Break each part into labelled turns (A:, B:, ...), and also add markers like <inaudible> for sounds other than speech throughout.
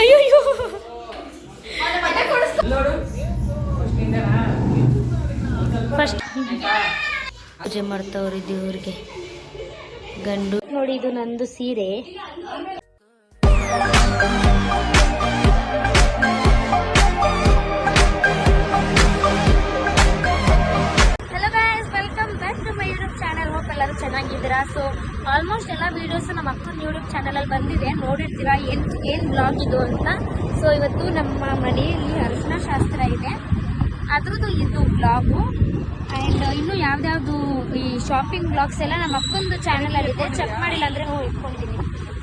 A: ಅಯ್ಯೋ ಅಯ್ಯೋ ಫಸ್ಟ್ ಪೂಜೆ ಮಾಡ್ತಾವ್ರಿ ದೇವ್ರಿಗೆ. ಗಂಡು. ನೋಡಿ ಇದು ನಂದು ಸೀರೆ. ಎಲ್ಲರೂ ಚೆನ್ನಾಗಿದ್ದೀರಾ? ಸೊ ಆಲ್ಮೋಸ್ಟ್ ಎಲ್ಲ ವಿಡಿಯೋಸ್ ನಮ್ಮ ಅಕ್ಕನ ಯೂಟ್ಯೂಬ್ ಚಾನಲಲ್ಲಿ ಬಂದಿದೆ. ನೋಡಿರ್ತೀರಾ ಏನು ಏನು ಬ್ಲಾಗ್ ಇದು ಅಂತ? ಸೊ ಇವತ್ತು ನಮ್ಮ ಮನೆಯಲ್ಲಿ ಅರಿಶಿನ ಶಾಸ್ತ್ರ ಇದೆ. ಅದ್ರದ್ದು ಇದು ಬ್ಲಾಗು ಆ್ಯಂಡ್ ಇನ್ನು ಯಾವ್ದಾವ್ದು ಈ ಶಾಪಿಂಗ್ ಬ್ಲಾಗ್ಸ್ ಎಲ್ಲ ನಮ್ಮ ಅಕ್ಕಂದು ಚಾನಲಲ್ಲಿ ಇದೆ. ಚೆಕ್ ಮಾಡಿಲ್ಲ ಅಂದರೆ ಹೋಗಿ ಇಟ್ಕೊಂಡಿದ್ದೀನಿ.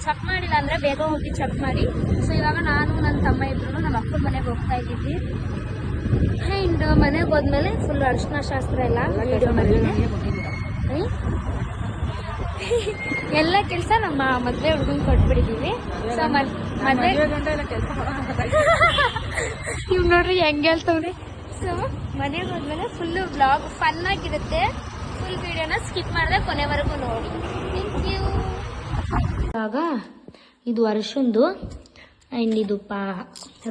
A: ಚೆಕ್ ಮಾಡಿಲ್ಲ ಅಂದರೆ ಬೇಗ ಹೋಗಿ ಚೆಕ್ ಮಾಡಿ. ಸೊ ಇವಾಗ ನಾನು ನನ್ನ ತಮ್ಮ ಇಬ್ಬರು ನಮ್ಮ ಅಕ್ಕನ ಮನೆಗೆ ಹೋಗ್ತಾ ಇದ್ದೀವಿ. ಆ್ಯಂಡ್ ಮನೆಗೆ ಹೋದ್ಮೇಲೆ ಫುಲ್ ಅರಿಶಿನ ಶಾಸ್ತ್ರ ಎಲ್ಲ? ಎಲ್ಲ ಕೆಲಸ ನಮ್ಮ ಮದುವೆ ಹುಡುಗನ್ ಕೊಟ್ಬಿಟ್ಟಿದ್ದೀವಿ ಸೊ ಮದುವೆ ಇವ್ ನೋಡ್ರಿ ಹೆಂಗೆ ಹೇಳ್ತವ್ರಿ ಸೊ ಮನೆಗೆ ಹೋದ್ಮೇಲೆ ಫುಲ್ಲು ಬ್ಲಾಗ್ ಫನ್ ಆಗಿರುತ್ತೆ. ಫುಲ್ ವಿಡಿಯೋನ ಸ್ಕಿಪ್ ಮಾಡಿದೆ ಕೊನೆವರೆಗೂ ನೋಡಿ. ಥ್ಯಾಂಕ್ ಯು ಇವಾಗ ಇದು ಅರಶಿಂದು ಆ್ಯಂಡ್ ಇದು ಪಾ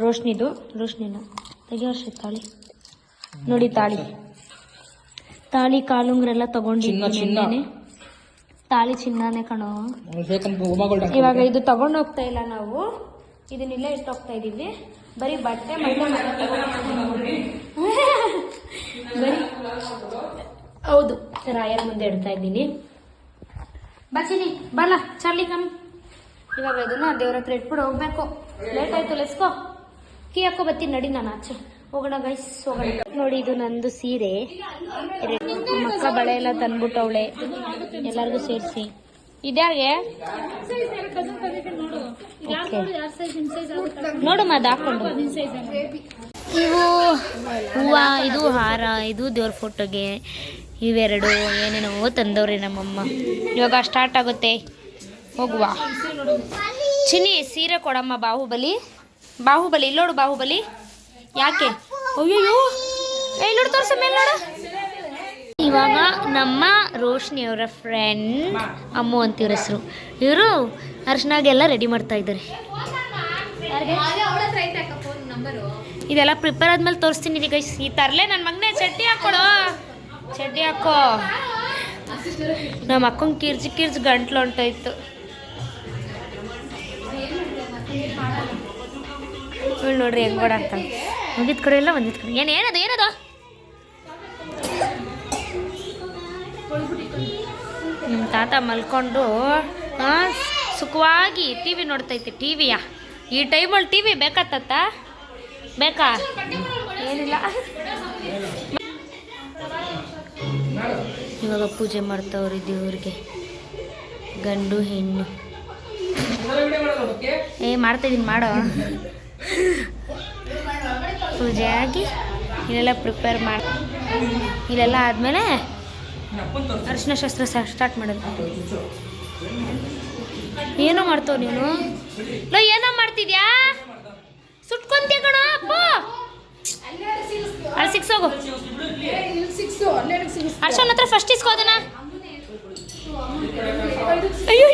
A: ರೋಶ್ನಿದು ರೋಶ್ನಿನ ತೆಗಿಯೋರ್ಷ ತಾಳಿ. ನೋಡಿ ತಾಳಿ. ತಾಳಿ ಕಾಲುಂಗ್ರೆಲ್ಲ ತಗೊಂಡಿದ್ದೀನಿ ತಾಳಿ ಚಿನ್ನನೇ ಕಣೋ. ಇವಾಗ ಇದು ತಗೊಂಡು ಹೋಗ್ತಾ ಇಲ್ಲ ನಾವು. ಇದನ್ನೆಲ್ಲ ಇಟ್ಟು ಹೋಗ್ತಾ ಇದೀವಿ. ಬರೀ ಬಟ್ಟೆ ಮತ್ತೆ ಬರೀ <laughs> ಹೌದು ರಾಯರ್ ಮುಂದೆ ಇಡ್ತಾ ಇದ್ದೀನಿ. ಬಚ್ಚಿನಿ ಬಲ್ಲ ಚಾರ್ಲಿ ಕಮ್ ಇವಾಗ ಇದನ್ನ ದೇವ್ರ ಹತ್ರ ಇಟ್ಬಿಟ್ಟು ಹೋಗ್ಬೇಕು. ಲೇಟ್ ಆಯ್ತು ಲೆಸ್ಕೋ ಕೀ ಹಾಕೋ ಬತ್ತೀನಿ ನಡಿ ನಾನು ಆಚೆ. ಹೋಗೋಣ ಗೈಸ್ ಹೋಗೋಣ. ನೋಡಿ, ಇದು ನಂದು ಸೀರೆ. ಮಕ್ಕ ಬಳೆ ಎಲ್ಲ ತಂದ್ಬಿಟ್ಟವಳೆ ಎಲ್ಲರಿಗೂ ಸೇರಿಸಿ. ಇದ್ಯಾಗೆ ನೋಡು ಮದ್ ಹಾಕೊಂಡು. ಇವು ಹೂವ, ಇದು ಹಾರ, ಇದು ದೇವ್ರ ಫೋಟೋಗೆ. ಇವೆರಡು ಏನೇನೋ ತಂದವ್ರಿ ನಮ್ಮಮ್ಮ. ಇವಾಗ ಸ್ಟಾರ್ಟ್ ಆಗುತ್ತೆ. ಹೋಗುವ. ಚಿನ್ನಿ, ಸೀರೆ ಕೊಡಮ್ಮ ಬಾಹುಬಲಿ. ಬಾಹುಬಲಿ ಇಲ್ಲೋಡು ಬಾಹುಬಲಿ. ಯಾಕೆ? ಅಯ್ಯೋ ನೋಡು, ತೋರ್ಸ ಮೇಲೆ ನೋಡು. ಇವಾಗ ನಮ್ಮ ರೋಶ್ನಿ ಅವರ ಫ್ರೆಂಡ್ ಅಮ್ಮು ಅಂತ ಇವ್ರ ಹೆಸರು. ಇವರು ಅರ್ಶನಾಗೆಲ್ಲ ರೆಡಿ ಮಾಡ್ತಾ ಇದ್ದಾರೆ. ಇದೆಲ್ಲ ಪ್ರಿಪೇರ್ ಆದ್ಮೇಲೆ ತೋರಿಸ್ತೀನಿ ಈಗ ಈ ತರಲೆ ನನ್ನ ಮಗನೇ, ಚಡ್ಡಿ ಹಾಕೊಡು. ಚಡ್ಡಿ ಹಾಕೋ. ನಮ್ಮ ಅಕ್ಕಂಗೆ ಕಿರ್ಜಿ ಕಿರ್ಜಿ ಗಂಟ್ಲು ಹೊಂಟೋಯ್ತು. ನೋಡ್ರಿ ಹೆಂಗ್ ಓಡಾಡ್ತಾನೆ ಒಂದಿದ್ ಕಡೆ ಎಲ್ಲ ಒಂದಿದ್ ಕಡೆ. ಏನು, ಏನದು ಏನದು? ನಿಮ್ಮ ತಾತ ಮಲ್ಕೊಂಡು ಸುಖವಾಗಿ ಟಿ ವಿ ನೋಡ್ತೈತೆ, ಟಿ ವಿಯ. ಈ ಟೈಮಲ್ಲಿ ಟಿ ವಿ ಬೇಕಾ ಬೇಕಾ? ಏನಿಲ್ಲ. ಇವಾಗ ಪೂಜೆ ಮಾಡ್ತಾವ್ರಿ ದೇವ್ರಿಗೆ. ಗಂಡು, ಹೆಣ್ಣು. ಏ ಮಾಡ್ತಾಯಿದ್ದೀನಿ ಮಾಡೋ. ಪೂಜೆ ಆಗಿ ಇಲ್ಲೆಲ್ಲ ಪ್ರಿಪೇರ್ ಮಾಡಿ, ಇಲ್ಲೆಲ್ಲ ಆದಮೇಲೆ ಅರಿಶಿನ ಶಾಸ್ತ್ರ ಸ್ಟಾರ್ಟ್ ಮಾಡೋದು. ಏನೋ ಮಾಡ್ತಾವ ನೀನು? ಲೋ, ಏನೋ ಮಾಡ್ತಿದ್ಯಾ? ಸುಟ್ಕೊಂತೀಯ ಕಣ ಅಪ್ಪ ಅಲ್ಲಿ ಸಿಕ್ಸ್ ಹೋಗು. ಅರ್ಶನ ಹತ್ರ ಫಸ್ಟ್ ಇಸ್ಕೋದನ ಅಯ್ಯೋ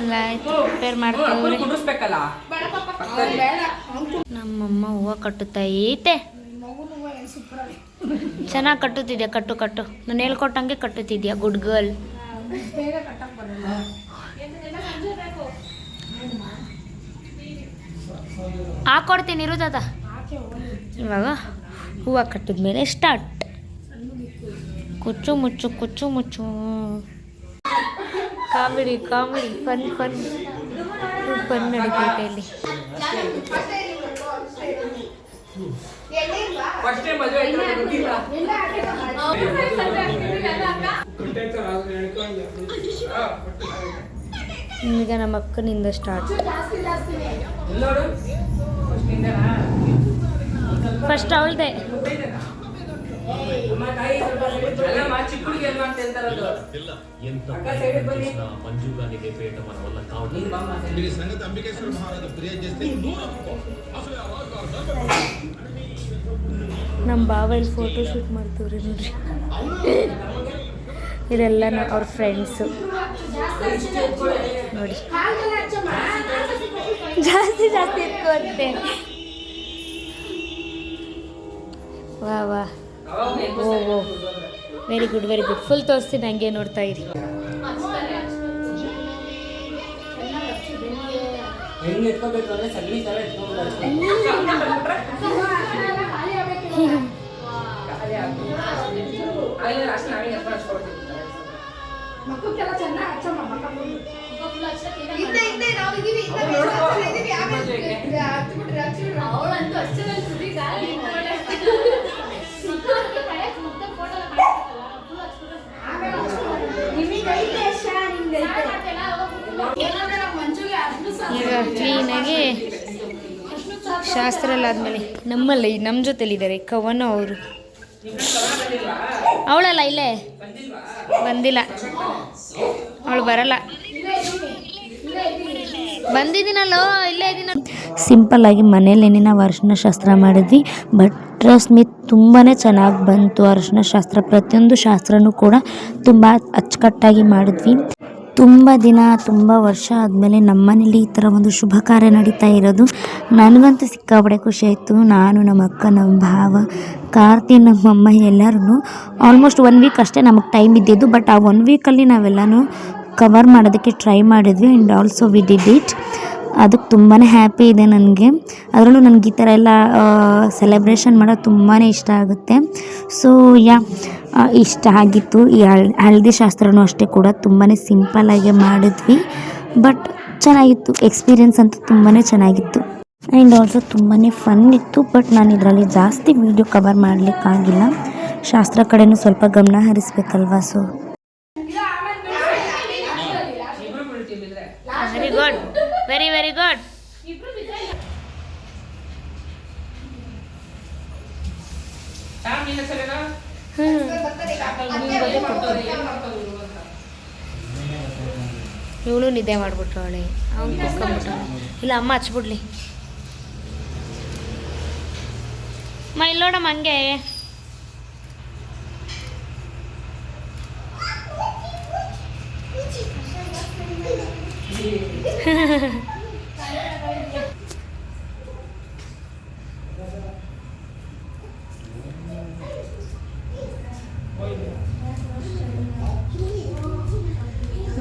A: ಎಲ್ಲ ಆಯ್ತು ಪ್ರಿಪೇರ್ ನಮ್ಮಮ್ಮ ಹೂವು ಕಟ್ಟುತ್ತಾ ಐತೆ ಚೆನ್ನಾಗಿ ಕಟ್ಟುತ್ತಿದ್ಯಾ? ಕಟ್ಟು ಕಟ್ಟು. ನಾನು ಹೇಳ್ಕೊಟ್ಟಂಗೆ ಕಟ್ಟುತ್ತಿದ್ಯಾ ಗುಡ್ ಗರ್ಲ್ ಹಾಕೊಡ್ತೀನಿ, ಇರು ದಾದ ಇವಾಗ ಹೂವು ಕಟ್ಟಿದ್ಮೇಲೆ ಸ್ಟಾರ್ಟ್ ಕುಚ್ಚು, ಮುಚ್ಚು ಕುಚ್ಚು, ಮುಚ್ಚು. Comedy comedy fun fun fun ನಡೀತೈತೆ ಇಲ್ಲಿ. ಈಗ ನಮ್ಮ ಅಕ್ಕನಿಂದ ಸ್ಟಾರ್ಟ್?
B: ಫಸ್ಟ್
A: ಅವಳದೆ.
C: మంజుగానికి పేట మన వల్ల కావడం
B: ನೀನ್ ಬಾಮ್ಮ side ಗೆ.
D: మీరు సంగతి అంబికేశ్వర మహారాజు ఫిర్యాదు చేస్తే అసలు ఆ రాజు
A: ನಮ್ಮ ಬಾವ ಇಲ್ಲಿ ಫೋಟೋ ಶೂಟ್ ಮಾಡ್ತೀವ್ರಿ ನೋಡ್ರಿ ಇದೆಲ್ಲ ಅವ್ರ ಫ್ರೆಂಡ್ಸು ನೋಡಿ ಜಾಸ್ತಿ ಜಾಸ್ತಿ ಇಟ್ಕೊಂತೆ ವಾ ವಾ ಓ ಓ very good very good full ತೋರಿಸ್ತೀನಿ ಹಂಗೆ ನೋಡ್ತಾ ಇರಿ.
B: ಅವಳಂತೂ ಎತ್ಕೋಬೇಕು
A: ಶಾಸ್ತ್ರ ಎಲ್ಲ ಆದಮೇಲೆ ನಮ್ಮಲ್ಲಿ ನಮ್ಮ ಜೊತೆಲಿದ್ದಾರೆ ಕವನ ಅವರು. ಅವಳಲ್ಲ ಇಲ್ಲೇ? ಬಂದಿಲ್ಲ. ಅವಳು ಬರಲ್ಲ. ಬಂದಿದ್ದೀನಲ್ಲೋ? ಇಲ್ಲೇ ಇದ್ದೀನ ಸಿಂಪಲ್ ಆಗಿ ಮನೇಲೇನೆ ನಾವು ಅರಿಶಿನ ಶಾಸ್ತ್ರ ಮಾಡಿದ್ವಿ ಬಟ್ ಟ್ರಸ್ಟ್ ಮೀ ತುಂಬಾ ಚೆನ್ನಾಗಿ ಬಂತು ಅರಿಶಿನ ಶಾಸ್ತ್ರ. ಪ್ರತಿಯೊಂದು ಶಾಸ್ತ್ರನೂ ಕೂಡ ತುಂಬ ಅಚ್ಚುಕಟ್ಟಾಗಿ ಮಾಡಿದ್ವಿ. ತುಂಬ ದಿನ, ತುಂಬ ವರ್ಷ ಆದಮೇಲೆ ನಮ್ಮನೇಲಿ ಈ ಥರ ಒಂದು ಶುಭ ಕಾರ್ಯ ನಡೀತಾ ಇರೋದು. ನನಗಂತೂ ಸಿಕ್ಕಾಪಡೆ ಖುಷಿ ಆಯಿತು. ನಾನು, ನಮ್ಮ ಅಕ್ಕ, ನಮ್ಮ ಭಾವ, ಕಾರ್ತಿ ನಮ್ಮಮ್ಮ ಎಲ್ಲರೂ ಆಲ್ಮೋಸ್ಟ್ ಒನ್ ವೀಕ್ ಅಷ್ಟೇ ನಮಗೆ ಟೈಮ್ ಇದ್ದಿದ್ದು. ಬಟ್ ಆ ಒನ್ ವೀಕಲ್ಲಿ ನಾವೆಲ್ಲನೂ ಕವರ್ ಮಾಡೋದಕ್ಕೆ ಟ್ರೈ ಮಾಡಿದ್ವಿ and also we did it ಅದಕ್ಕೆ ತುಂಬಾ ಹ್ಯಾಪಿ ಇದೆ ನನಗೆ. ಅದರಲ್ಲೂ ನನಗೆ ಈ ಥರ ಎಲ್ಲ ಸೆಲೆಬ್ರೇಷನ್ ಮಾಡೋದು ತುಂಬಾ ಇಷ್ಟ ಆಗುತ್ತೆ. ಸೊ ಯಾ ಇಷ್ಟ ಆಗಿತ್ತು. ಈ ಹಳ್, ಹಳದಿ ಶಾಸ್ತ್ರನೂ ಅಷ್ಟೇ ಕೂಡ ತುಂಬಾ ಸಿಂಪಲ್ಲಾಗೆ ಮಾಡಿದ್ವಿ. ಬಟ್ ಚೆನ್ನಾಗಿತ್ತು. ಎಕ್ಸ್ಪೀರಿಯನ್ಸ್ ಅಂತೂ ತುಂಬಾ ಚೆನ್ನಾಗಿತ್ತು. ಆ್ಯಂಡ್ ಆಲ್ಸೋ ತುಂಬಾ ಫನ್ ಇತ್ತು. ಬಟ್ ನಾನು ಇದರಲ್ಲಿ ಜಾಸ್ತಿ ವೀಡಿಯೋ ಕವರ್ ಮಾಡಲಿಕ್ಕಾಗಿಲ್ಲ. ಶಾಸ್ತ್ರ ಕಡೆಯೂ ಸ್ವಲ್ಪ ಗಮನ ಹರಿಸ್ಬೇಕಲ್ವಾ? ಸೊ
B: ಇಬ್ರು ಬೀಳ್ತೀವಿ ಬಿದ್ರೆ. Very good very very good?
A: ಇವಳು ನಿದ್ದೆ ಮಾಡ್ಬಿಟ್ರವಳೆ ಅವ್ನು ಕುತ್ಕೊಂಡ್ಬಿಟ್ಟವಳೆ ಇಲ್ಲ ಅಮ್ಮ ಹಚ್ಬಿಡ್ಲಿ. ಅಮ್ಮ ಇಲ್ಲಿ ನೋಡಮ್ಮ ಹಂಗೆ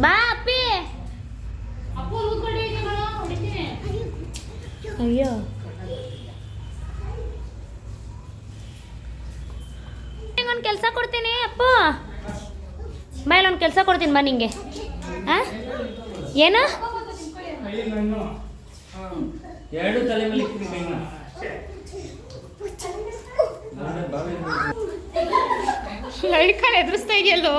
A: ಬಾ ಅಪ್ಪಿ ಅಯ್ಯೋ ಒಂದು ಕೆಲಸ ಕೊಡ್ತೀನಿ ಅಪ್ಪು ಬಾಯ್ ಒಂದು ಕೆಲಸ ಕೊಡ್ತೀನಿ ಬಾ ನಿಂಗೆ. ಆ? ಏನು?
B: ಎರಡು ತಲೆ ಮೇಲೆ ಇಕ್ಕಿರಿ ಕೈನ.
A: ಲೈಕಲ್ಲಿ ಎದುರಿಸ್ತಾ ಇದೆಯಲ್ಲೋ?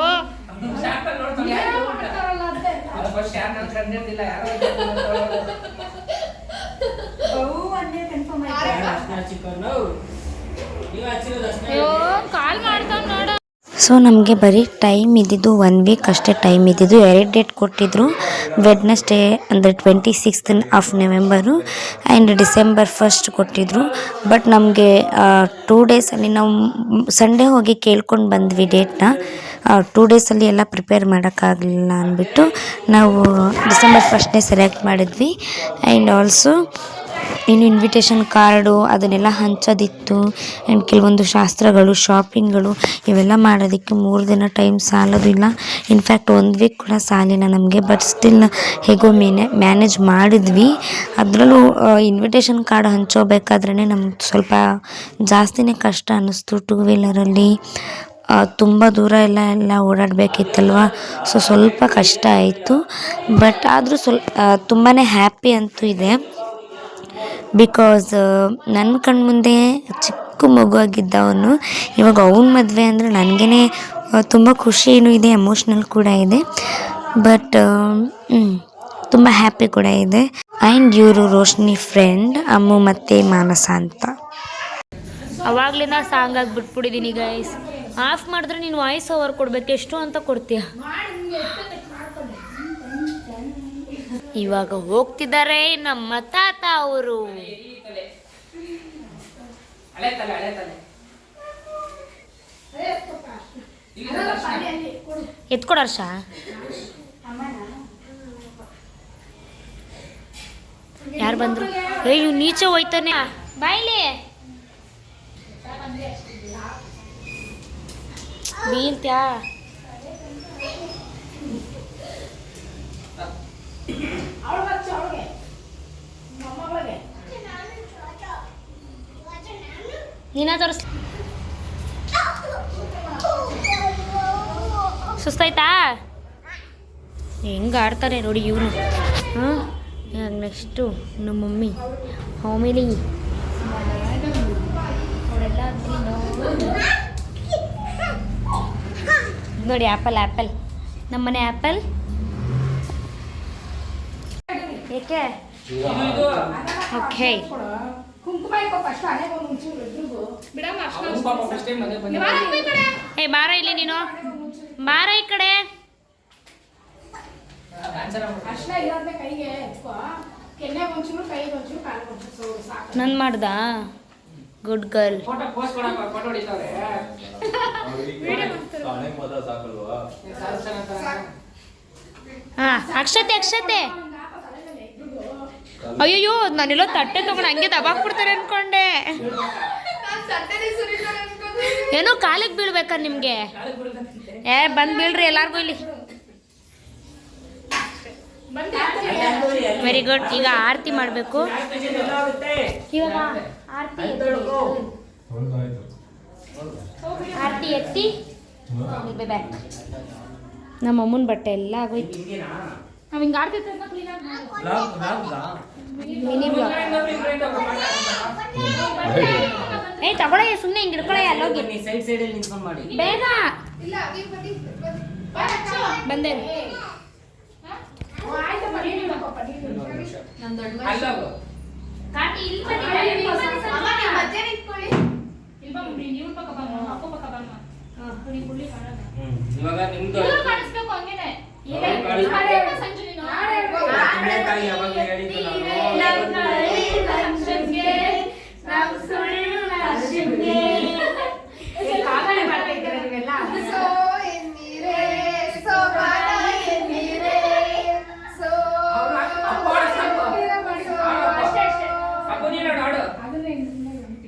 A: ಕಾಲ್ ಮಾಡ್ತಾವ್ ನೋಡ.
E: ಸೊ ನಮಗೆ ಬರೀ ಟೈಮ್ ಇದ್ದಿದ್ದು ಒನ್ ವೀಕ್ ಅಷ್ಟೇ ಟೈಮ್ ಇದ್ದಿದ್ದು. ಎರಡು ಡೇಟ್ ಕೊಟ್ಟಿದ್ದರು ವೆಡ್ನಸ್ಡೇ ಅಂದರೆ twenty sixth of November and December first ಕೊಟ್ಟಿದ್ದರು ಬಟ್ ನಮಗೆ ಟೂ ಡೇಸಲ್ಲಿ ನಾವು ಸಂಡೇ ಹೋಗಿ ಕೇಳ್ಕೊಂಡು ಬಂದ್ವಿ ಡೇಟ್ನ ಟೂ ಡೇಸಲ್ಲಿ ಎಲ್ಲ ಪ್ರಿಪೇರ್ ಮಾಡೋಕ್ಕಾಗಲಿಲ್ಲ ಅಂದ್ಬಿಟ್ಟು ನಾವು ಡಿಸೆಂಬರ್ ಫಸ್ಟ್ನೇ ಸೆಲೆಕ್ಟ್ ಮಾಡಿದ್ವಿ. ಆ್ಯಂಡ್ ಆಲ್ಸೋ ಇನ್ನು ಇನ್ವಿಟೇಷನ್ ಕಾರ್ಡು ಅದನ್ನೆಲ್ಲ ಹಂಚೋದಿತ್ತು. ಆ್ಯಂಡ್ ಕೆಲವೊಂದು ಶಾಸ್ತ್ರಗಳು ಶಾಪಿಂಗ್ಗಳು ಇವೆಲ್ಲ ಮಾಡೋದಕ್ಕೆ ಮೂರು ದಿನ ಟೈಮ್ ಸಾಲೋದಿಲ್ಲ ಇನ್ಫ್ಯಾಕ್ಟ್ ಒಂದು ವೀಕ್ ಕೂಡ ಸಾಲಿಲ್ಲ ನಮಗೆ ಬಟ್ ಸ್ಟಿಲ್ ಹೇಗೋ ಮೇನೆ ಮ್ಯಾನೇಜ್ ಮಾಡಿದ್ವಿ. ಅದರಲ್ಲೂ ಇನ್ವಿಟೇಷನ್ ಕಾರ್ಡ್ ಹಂಚೋಬೇಕಾದ್ರೇ ನಮ್ಗೆ ಸ್ವಲ್ಪ ಜಾಸ್ತಿನೇ ಕಷ್ಟ ಅನ್ನಿಸ್ತು ಟೂ ವೀಲರಲ್ಲಿ ತುಂಬ ದೂರ ಎಲ್ಲ ಎಲ್ಲ ಓಡಾಡಬೇಕಿತ್ತಲ್ವ? ಸೊ ಸ್ವಲ್ಪ ಕಷ್ಟ ಆಯಿತು. ಬಟ್ ಆದರೂ ಸ್ವಲ್ಪ ತುಂಬಾ ಹ್ಯಾಪಿ ಅಂತೂ ಇದೆ. ಬಿಕಾಸ್ ನನ್ನ ಕಣ್ಮುಂದೆ ಚಿಕ್ಕ ಮಗುವಾಗಿದ್ದ ಅವನು, ಇವಾಗ ಅವನ ಮದುವೆ ಅಂದರೆ ನನಗೇ ತುಂಬ ಖುಷಿನೂ ಇದೆ ಎಮೋಷ್ನಲ್ ಕೂಡ ಇದೆ. ಬಟ್ ತುಂಬ ಹ್ಯಾಪಿ ಕೂಡ ಇದೆ. ಆ್ಯಂಡ್ ಇವರು ರೋಶ್ನಿ ಫ್ರೆಂಡ್ ಅಮ್ಮು ಮತ್ತು ಮಾನಸ ಅಂತ.
A: ಅವಾಗ್ಲಿಂದ ಸಾಂಗ್ ಆಗಿ ಬಿಟ್ಬಿಟ್ಟಿದ್ದೀನಿ ಗೈಸ್ ಆಫ್ ಮಾಡಿದ್ರೆ ನೀನು ವಾಯ್ಸ್ ಓವರ್ ಕೊಡಬೇಕು. ಎಷ್ಟು ಅಂತ ಕೊಡ್ತೀಯ? ಇವಾಗ ಹೋಗ್ತಿದ್ದಾರೆ ನಮ್ಮ ತಾತ ಅವರು. ಎತ್ಕೊಡ ಹರ್ಷ. ಯಾರು ಬಂದ್ರು? ಏ ಇವ್ ನೀಚೆ ಹೋಯ್ತಾನೆ. ಬಾಯ್ಲಿ. ಬೀಳ್ತ್ಯಾ ನೀನ ತೋರಿಸ್ ಸುಸ್ತಾಯ್ತಾ? ಹೆಂಗೆ ಆಡ್ತಾರೆ ನೋಡಿ ಇವನು. ಹಾಂ ನೆಕ್ಸ್ಟು ನಮ್ಮ ಮಮ್ಮಿ ಆಮೇಲೆ ನೋಡಿ ಆ್ಯಪಲ್ ಆ್ಯಪಲ್ ನಮ್ಮನೆ ಆ್ಯಪಲ್ ಏಕೆ? ಓಕೆ
B: ಪಾಪ.
A: ಏ ಬಾರ ಇಲ್ಲಿ ನೀನು. ಬಾರ ಈ ಕಡೆ.
B: Dancer ಆಗ್ಬಿಟ್ಟು.
F: ಕೈಗೆ ಎತ್ಕೋ. ಕೆನ್ನೆ ಒಂಚೂರು ಕೈಗೆ ಒಂಚೂರು ಕಾಲು ಒಂಚೂರು ಸಾಕು.
A: ನನ್ ಮಾಡ್ದ? ಗುಡ್ ಗರ್ಲ್
B: ಹೊಡಿತಾವ್ರೆ.
A: ಹಾ ಅಕ್ಷತೆ ಅಕ್ಷತೆ. ಅಯ್ಯಯ್ಯೋ ನಾನೆಲ್ಲೋ ತಟ್ಟೆ ತಗೊಂಡು ಹಂಗೆ ದಬಾಕ್ಬಿಡ್ತಾರೆ ಅನ್ಕೊಂಡೆ. ಏನೋ ಕಾಲಿಗೆ ಬೀಳ್ಬೇಕಾ ನಿಮಗೆ? ಏ ಬಂದು ಬೀಳ್ರಿ ಎಲ್ಲಾರ್ಗು ಇಲ್ಲಿ. ವೆರಿ ಗುಡ್ ಈಗ ಆರತಿ ಮಾಡಬೇಕು. ಇವಾಗ ಆರತಿ ಆರತಿ ಎತ್ತಿ. ನಮ್ಮ ಅಮ್ಮನ ಬಟ್ಟೆ ಎಲ್ಲ ಆಗೋಯ್ತು.
F: ನಾವ್ ಹಿಂಗ್ ಆಡ್ತಿದ್ದೆ ಅಂತ ಕ್ಲೀನ್ ಆಗಿ
A: ಮಿನಿ ಬ್ಲಾಗ್ ಏ ತಗೊಳಯ್ಯ ಸುಮ್ಮನೆ ಹಿಂಗೆ ಹಿಡ್ಕೊಳಯ್ಯ ಅಲ್ಲೋಗಿ.
B: ಸೈಡ್ ಸೈಡ್ ನಿಂತ್ಕೊಂಡ್ ಮಾಡಿ.
A: ಬೇಗ. ಬಂದೆ
F: ಆಯ್ತು. ಬರೀ